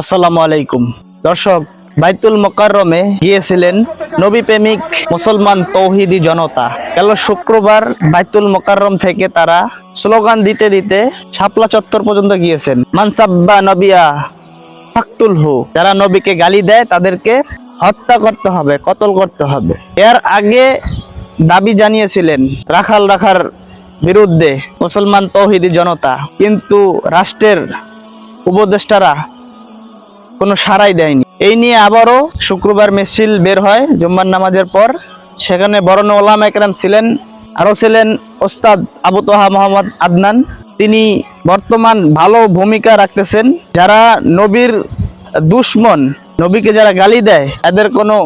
আসসালামু আলাইকুম। দর্শক, বাইতুল মোকাররমে গিয়েছিলেন নবী প্রেমিক মুসলমান তৌহিদি জনতা। গেল শুক্রবার বাইতুল মোকাররম থেকে তারা স্লোগান দিতে দিতে শাপলা চত্বর পর্যন্ত গিয়েছেন। মানসাব্বা নবিয়া ফাকতুল হু যারা নবীকে গালি দেয়, তাদেরকে হত্যা করতে হবে, কতল করতে হবে। এর আগে দাবি জানিয়েছিলেন রাখাল রাখার বিরুদ্ধে মুসলমান তৌহিদি জনতা। কিন্তু রাষ্ট্রের উপদেষ্টারা কোনো সাড়াই দেয়নি। এই নিয়ে আবারও শুক্রবার মিছিল বের হয় জুম্মার নামাজের পর। সেখানে বরণ ওলাম একরাম ছিলেন, আরও ছিলেন ওস্তাদ আবু তোহা মোহাম্মদ আদনান। তিনি বর্তমান ভালো ভূমিকা রাখতেছেন। যারা নবীর দুশ্মন, নবীকে যারা গালি দেয় এদের কোনো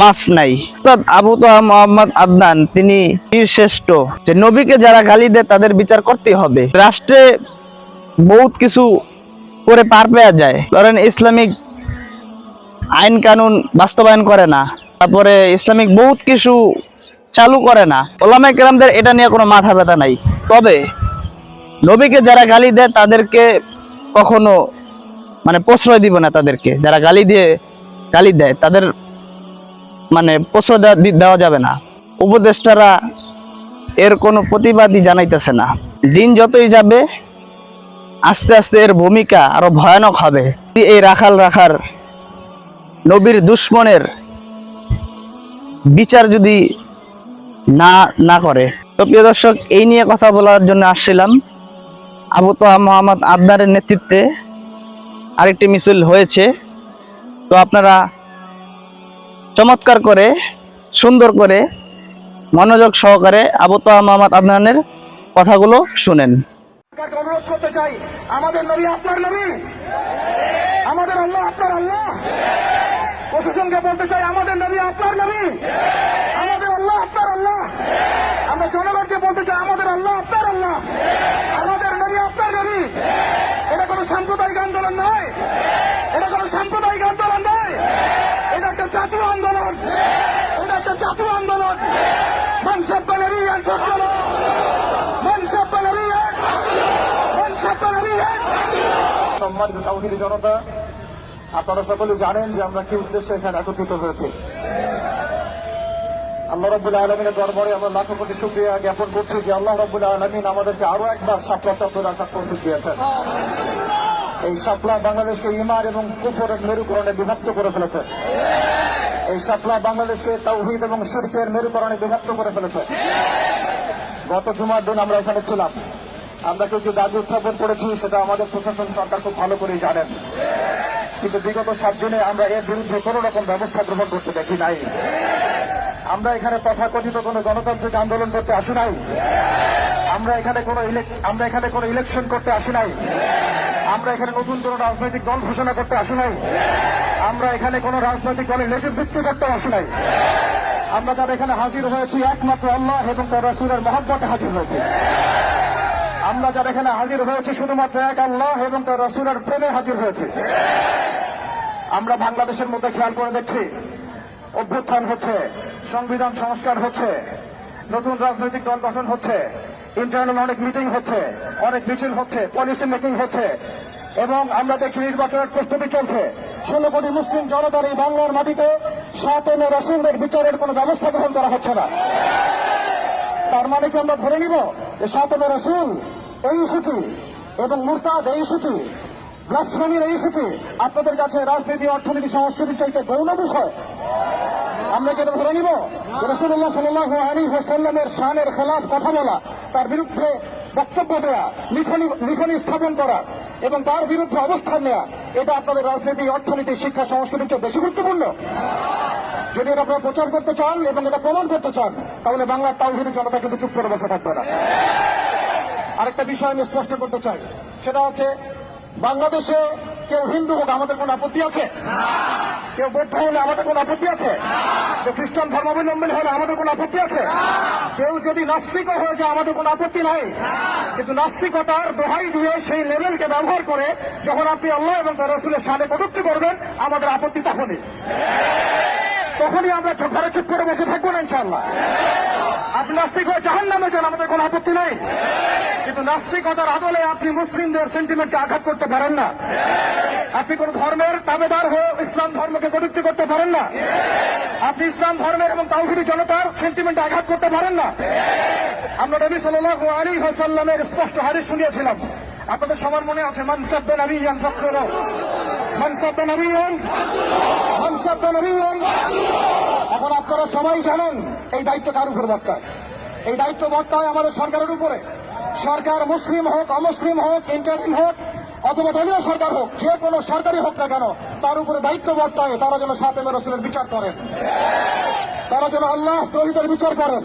মাফ নাই। ওস্তাদ আবু তোহা মোহাম্মদ আদনান, তিনি শ্রেষ্ঠ। যে নবীকে যারা গালি দেয়, তাদের বিচার করতে হবে। রাষ্ট্রে বহুত কিছু করে পার পেয়ে যায়। ধরেন ইসলামিক আইন কানুন বাস্তবায়ন করে না, তারপরে ইসলামিক বহুত কিছু চালু করে না। ওলামা কেরামদের এটা নিয়ে কোনো মাথা ব্যথা নাই। তবে নবীকে যারা গালি দেয় তাদেরকে কখনো মানে প্রশ্রয় দিব না তাদেরকে। যারা গালি দিয়ে গালি দেয় তাদের মানে প্রশ্রয় দেওয়া- যাবে না। উপদেষ্টারা এর কোনো প্রতিবাদই জানাইতেছে না। দিন যতই যাবে আস্তে আস্তে এর ভূমিকা আরও ভয়ানক হবে। এই রাখাল রাখার নবীর দুশ্মনের বিচার যদি না না করে। তো প্রিয় দর্শক, এই নিয়ে কথা বলার জন্য আসছিলাম। আবু তোহা মোহাম্মদ আবদারের নেতৃত্বে আরেকটি মিছিল হয়েছে। তো আপনারা চমৎকার করে, সুন্দর করে মনোযোগ সহকারে আবু তোহা মোহাম্মদ আদনানের কথাগুলো শুনেন। সরকারকে অনুরোধ করতে চাই? আমাদের নবী আপনার নবী? আমাদের আল্লাহ আপনার আল্লাহ? প্রশাসনকে বলতে চাই, আমাদের নবী আপনার নবী? আমাদের আল্লাহ আপনার আল্লাহ? আমরা জনগণকে বলতে চাই, আমাদের আল্লাহ আপনার আল্লাহ আমাদের নবী আপনার নবী এটা কোনো সাম্প্রদায়িক আন্দোলন নয় এটা কোনো সাম্প্রদায়িক আন্দোলন নয় এটা একটা জাতীয় আন্দোলন এটা একটা জাতীয় আন্দোলন মানসব নবী মানসব নবী মানসব নবী তাওহিদি জনতা, আপনারা সকলে জানেন যে আমরা কি উদ্দেশ্যে এখানে একত্রিত হয়েছি। আল্লাহ রব্বুল আলমিনের দরবারে আমরা লাখো কোটি শুক্রিয়া জ্ঞাপন করছি যে আল্লাহ রব্বুল আলমিন আমাদেরকে আরও একবার সাপলা চত্বর রাখার তৌফিক দিয়েছেন। এই সাপলা বাংলাদেশকে ইমার এবং কুফরের মেরুকরণে বিভক্ত করে ফেলেছে। এই সাপলা বাংলাদেশকে তাওহিদ এবং শিরকের মেরুকরণে বিভক্ত করে ফেলেছে। গত জুমার দিন আমরা এখানে ছিলাম। আমরা কিছু দাবি উত্থাপন করেছি, সেটা আমাদের প্রশাসন সরকার খুব ভালো করেই জানেন। কিন্তু বিগত সাত দিনে আমরা এর বিরুদ্ধে কোনো রকম ব্যবস্থা গ্রহণ করতে দেখি নাই। আমরা এখানে তথাকথিত কোনো গণতান্ত্রিক আন্দোলন করতে আসি নাই। আমরা এখানে কোনো আমরা এখানে কোনো ইলেকশন করতে আসি নাই। আমরা এখানে নতুন কোনো রাজনৈতিক দল ঘোষণা করতে আসি নাই। আমরা এখানে কোনো রাজনৈতিক দলের নেতৃত্ব করতে আসি নাই। আমরা যারা এখানে হাজির হয়েছি একমাত্র আল্লাহ এবং তার রাসুলের মহব্বতে হাজির হয়েছি। আমরা যারা এখানে হাজির হয়েছি শুধুমাত্র এক আল্লাহ এবং তার রসুলের প্রেমে হাজির হয়েছে। আমরা বাংলাদেশের মধ্যে খেয়াল করে দেখছি, অভ্যুত্থান হচ্ছে, সংবিধান সংস্কার হচ্ছে, নতুন রাজনৈতিক দল গঠন হচ্ছে ইন্টারনাল অনেক মিটিং হচ্ছে, অনেক মিছিল হচ্ছে পলিসি মেকিং হচ্ছে, এবং আমরা দেখছি নির্বাচনের প্রস্তুতি চলছে। ষোলো কোটি মুসলিম জনতার এই বাংলার মাটিতে সাত এনে রসুলদের বিচারের কোনো ব্যবস্থা গ্রহণ করা হচ্ছে না। তার মানে কি আমরা ধরে নিব? যে সাতমে রসুল, এই ইস্যুটি এবং মুরতাদ, এই ইস্যুটি ব্লাসফেমির এই ইস্যুটি আপনাদের কাছে রাজনীতি, অর্থনীতি, সংস্কৃতির চাইতে গৌণ বিষয়। আমরা কি ধরে নিব? রসুল্লাহ সাল্লাহ আলী হোসাল্লামের শানের খেলাফ কথা বলা, তার বিরুদ্ধে বক্তব্য দেওয়া লিখনি লিখনি স্থাপন করা এবং তার বিরুদ্ধে অবস্থান নেওয়া এটা আপনাদের রাজনীতি, অর্থনীতি, শিক্ষা, সংস্কৃতির চেয়ে বেশি গুরুত্বপূর্ণ। যদি এটা আপনারা প্রচার করতে চান এবং এটা প্রমাণ করতে চান, তাহলে বাংলার তাওহিদি জনতা কিন্তু চুপ করে বসে থাকবে না। আরেকটা বিষয় আমি স্পষ্ট করতে চাই, সেটা হচ্ছে বাংলাদেশে কেউ হিন্দু হোক আমাদের কোন আপত্তি আছে? কেউ বৌদ্ধ হলে আমাদের কোন আপত্তি আছে? কেউ খ্রিস্টান ধর্মাবলম্বী হলে আমাদের কোন আপত্তি আছে? কেউ যদি নাস্তিক হয়ে যায় আমাদের কোন আপত্তি নাই? কিন্তু নাস্তিকতার দোহাই দিয়ে সেই লেভেলকে ব্যবহার করে যখন আপনি আল্লাহ এবং রসুলের সামনে কটুক্তি করবেন, আমাদের আপত্তি তখনই। তখনই আমরা ঘরে চুপ করে বসে থাকব না ইনশাল্লাহ আপনি নাস্তিক হয়ে জাহান নামে যান আমাদের কোনো আপত্তি নেই। কিন্তু নাস্তিকতার আদলে আপনি মুসলিমদের সেন্টিমেন্টকে আঘাত করতে পারেন না। আপনি কোন ধর্মের তাবেদার হয়ে ইসলাম ধর্মকে কটূক্তি করতে পারেন না। আপনি ইসলাম ধর্মের এবং তাওহিদি জনতার সেন্টিমেন্টে আঘাত করতে পারেন না। আমরা নবী সাল্লাল্লাহু আলাইহি ওয়াসাল্লামের স্পষ্ট হাদিস শুনিয়েছিলাম। আপনাদের সবার মনে আছে মানসাব্বে নবিয়ান ফখরুল মানসাব্বে নবিয়ান মানসাব্বে নবিয়ান এখন আপনারা সবাই জানেন এই দায়িত্ব কার উপর বর্তায়। এই দায়িত্ব বর্তায় আমাদের সরকারের উপরে। সরকার মুসলিম হোক, অমুসলিম হোক, ইন্টারিম হোক, অথবা দলীয় সরকার হোক, যে কোনো সরকারি হোক না কেন, তার উপরে দায়িত্ব বর্তায়, তারা যেন সাতেমে রসুলের বিচার করেন। তারা যেন আল্লাহ তহিদের বিচার করেন।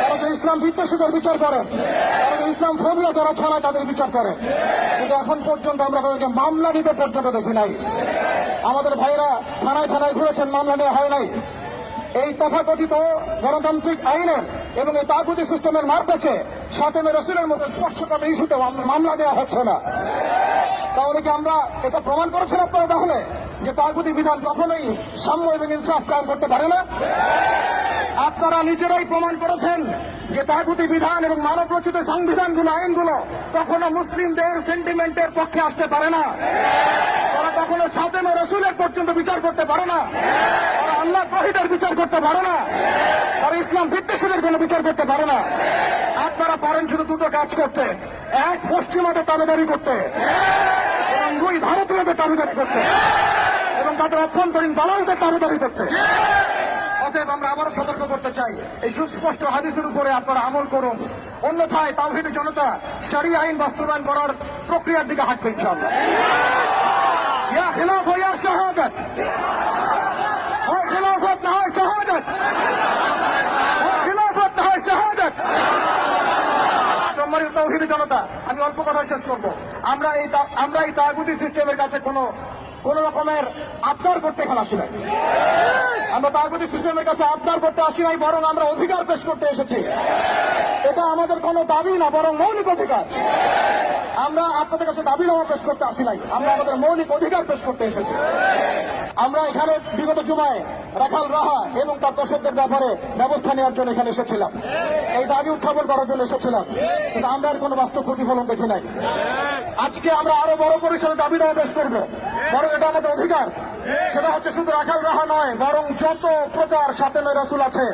তারা যেন ইসলাম বিদ্বেষীদের বিচার করেন। তারা যেন ইসলাম ফোবিয়া যারা ছড়ায় তাদের বিচার করেন। কিন্তু এখন পর্যন্ত আমরা তাদেরকে মামলা নিতে পর্যন্ত দেখি নাই। আমাদের ভাইরা থানায় থানায় ঘুরেছেন, মামলা নেওয়া হয় নাই। এই তথাকথিত গণতান্ত্রিক আইনের এবং এই তাগুতি সিস্টেমের মারপেছে সাতেমে রসুলের মতো স্পর্শকারী ইস্যুতে মাম- মামলা দেওয়া হচ্ছে না। তাহলে কি আমরা এটা প্রমাণ করেছেন আপনারা তাহলে? যে তাগুতি বিধান কখনোই সাম্য এবং ইনসাফ কায়েম করতে পারে না? আপনারা নিজেরাই প্রমাণ করেছেন যে তাগুতি বিধান এবং মানব রচিত সংবিধানগুলো, আইনগুলো কখনো মুসলিমদের সেন্টিমেন্টের পক্ষে আসতে পারে না। কখনো সাতেমে রসুলের পর্যন্ত বিচার করতে পারে না। আল্লাহ তহিদের বিচার করতে পারে না। তারা ইসলাম বিদ্বেষীদের কোনো বিচার করতে পারে না। আপনারা পারেন শুধু দুটো কাজ করতে। এক পশ্চিমাদের তাবেদারি করতে। এবং দুই ভারতীয়দের তাবেদারি করতে। এবং তাদের অভ্যন্তরীণ দালালদের তাবেদারি করতে। অতএব আমরা আবারও সতর্ক করতে চাই। এই সুস্পষ্ট হাদিসের উপরে আপনারা আমল করুন। অন্যথায় তাওহিদ জনতা সারি আইন বাস্তবায়ন করার প্রক্রিয়ার দিকে হাঁটবে ইনশাআল্লাহ। শাহাদাত হয় খিলাফত না হয় শাহাদাত খিলাফত না হয় শাহাদাত সম্মানিত তৌহিদ জনতা, আমি অল্প কথা শেষ করব। আমরা এই আমরা এই তাগুতি সিস্টেমের কাছে কোনো কোন রকমের আবদার করতে এখানে আসি নাই। আমরা তাগুতি সিস্টেমের কাছে আবদার করতে আসি নাই, বরং আমরা অধিকার পেশ করতে এসেছি। এটা আমাদের কোনো দাবি না, বরং মৌলিক অধিকার। আমরা আপনাদের কাছে দাবি নামা পেশ করতে আসি নাই, আমরা আমাদের মৌলিক অধিকার পেশ করতে এসেছি। আমরা এখানে বিগত জুমায় রাখাল রাহা এবং তার দর্শকদের ব্যাপারে ব্যবস্থা নেওয়ার জন্য এখানে এসেছিলাম। এই দাবি উত্থাপন করার জন্য এসেছিলাম। কিন্তু আমরা আর কোনো বাস্তব প্রতিফলন দেখি নাই। আজকে আমরা আরও বড় পরিসরে দাবি নামা পেশ করব। বরং এটা আমাদের অধিকার। সেটা হচ্ছে শুধু রাখাল রাহা নয়, বরং যত প্রকার সাতেমে রসুল আছে,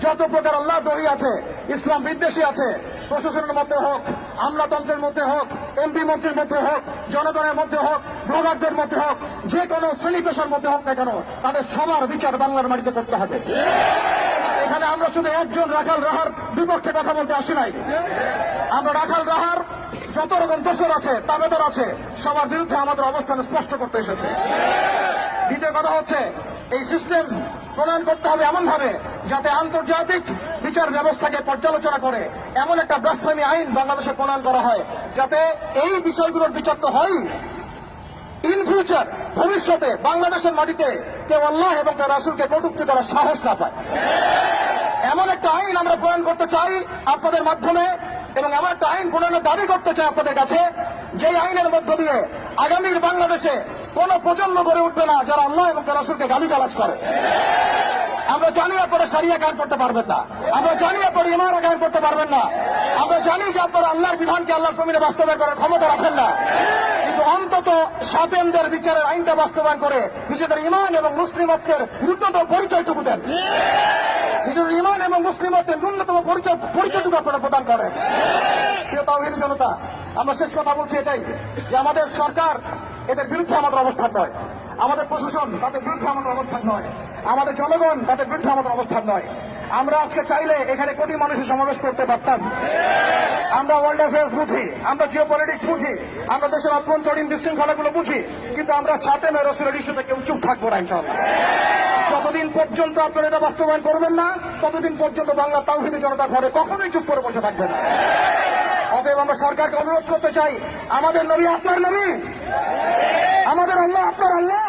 যত প্রকার আল্লাহ দহি আছে, ইসলাম বিদ্বেষী আছে, প্রশাসনের মধ্যে হোক, আমলাতন্ত্রের মধ্যে হোক, এমপি মন্ত্রীর মধ্যে হোক, জনগণের মধ্যে হোক ব্লগারদের মধ্যে হোক, যে কোনো পেশার মধ্যে হোক না কেন, তাদের সবার বিচার বাংলার মাটিতে করতে হবে। এখানে আমরা শুধু একজন রাখাল রাহার বিপক্ষে কথা বলতে আসি নাই। আমরা রাখাল রাহার যত রকম দোষর আছে, তাবেদর আছে, সবার বিরুদ্ধে আমাদের অবস্থান স্পষ্ট করতে এসেছে। দ্বিতীয় কথা হচ্ছে, এই সিস্টেম প্রণয়ন করতে হবে এমন ভাবে যাতে আন্তর্জাতিক বিচার ব্যবস্থাকে পর্যালোচনা করে। এমন একটা ব্লাসফেমি আইন বাংলাদেশে প্রণয়ন করা হয়, যাতে এই বিষয়গুলোর বিচার তো হয় ইন ফিউচার ভবিষ্যতে বাংলাদেশের মাটিতে কেউ আল্লাহ এবং তার রাসুলকে কটুক্তি করার সাহস না পায়। এমন একটা আইন আমরা প্রণয়ন করতে চাই আপনাদের মাধ্যমে এবং এমন একটা আইন প্রণয়নের দাবি করতে চাই আপনাদের কাছে যে আইনের মধ্য দিয়ে আগামীর বাংলাদেশে কোন প্রজন্ম গড়ে উঠবে না যারা আল্লাহ এবং তার রাসুলকে গালি গালাজ করে। আমরা জানি আপনারা সারিয়া কায়ন করতে পারবেন না। আমরা জানি আপনারা ইমারা কায়ন করতে পারবেন না। আমরা জানি যে আপনারা আল্লাহর বিধানকে আল্লাহর জমিনে বাস্তবায়ন করার ক্ষমতা রাখেন না। অন্তত সাতেমদের বিচারের আইনটা বাস্তবায়ন করে নিজেদের ইমান এবং মুসলিমত্বের ন্যূনতম পরিচয়টুকু দেন। নিজেদের ইমান এবং মুসলিমত্বের ন্যূনতম পরিচয় পরিচয়টুকু আপনারা প্রদান করেন। প্রিয় তাওহিদ জনতা, আমরা শেষ কথা বলছি এটাই যে আমাদের সরকার এদের বিরুদ্ধে আমাদের অবস্থান নয়। আমাদের প্রশাসন তাদের বিরুদ্ধে আমাদের অবস্থান নয়। আমাদের জনগণ তাদের বিরুদ্ধে আমাদের অবস্থান নয়। আমরা আজকে চাইলে এখানে কোটি মানুষের সমাবেশ করতে পারতাম। আমরা ওয়ার্ল্ড অ্যাফেয়ার্স বুঝি, আমরা জিও পলিটিক্স বুঝি, আমরা দেশের অভ্যন্তরীণ বিশৃঙ্খলাগুলো বুঝি, কিন্তু আমরা সাথে রসুলের ইস্যুতে কেউ চুপ থাকব না ইনশাল্লাহ যতদিন পর্যন্ত আপনারা এটা বাস্তবায়ন করবেন না, ততদিন পর্যন্ত বাংলা তাওহিদি জনতা ঘরে কখনোই চুপ করে বসে থাকবে না। অতএব আমরা সরকারকে অনুরোধ করতে চাই, আমাদের নবী আপনার নবী? আমাদের আল্লাহ আপনার আল্লাহ?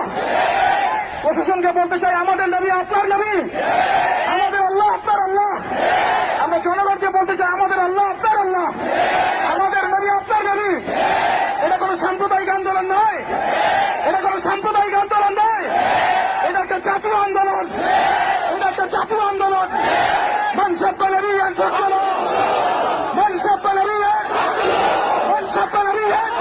প্রশাসনকে বলতে চাই, আমাদের নবী আপনার নবী? আমাদের আল্লাহ আপনার আল্লাহ? আমরা জনগণকে বলতে চাই, আমাদের আল্লাহ, আপনার আল্লাহ। আমাদের নবী, আপনার নবী। এটা কোনো সাম্প্রদায়িক আন্দোলন নয়। এটা কোনো সাম্প্রদায়িক আন্দোলন নয়। এটা একটা জাতীয় আন্দোলন। এটা একটা জাতীয় আন্দোলন। মানুষের পালারি এক আন্দোলন মানুষের পালারি এক মানুষের পালারি এক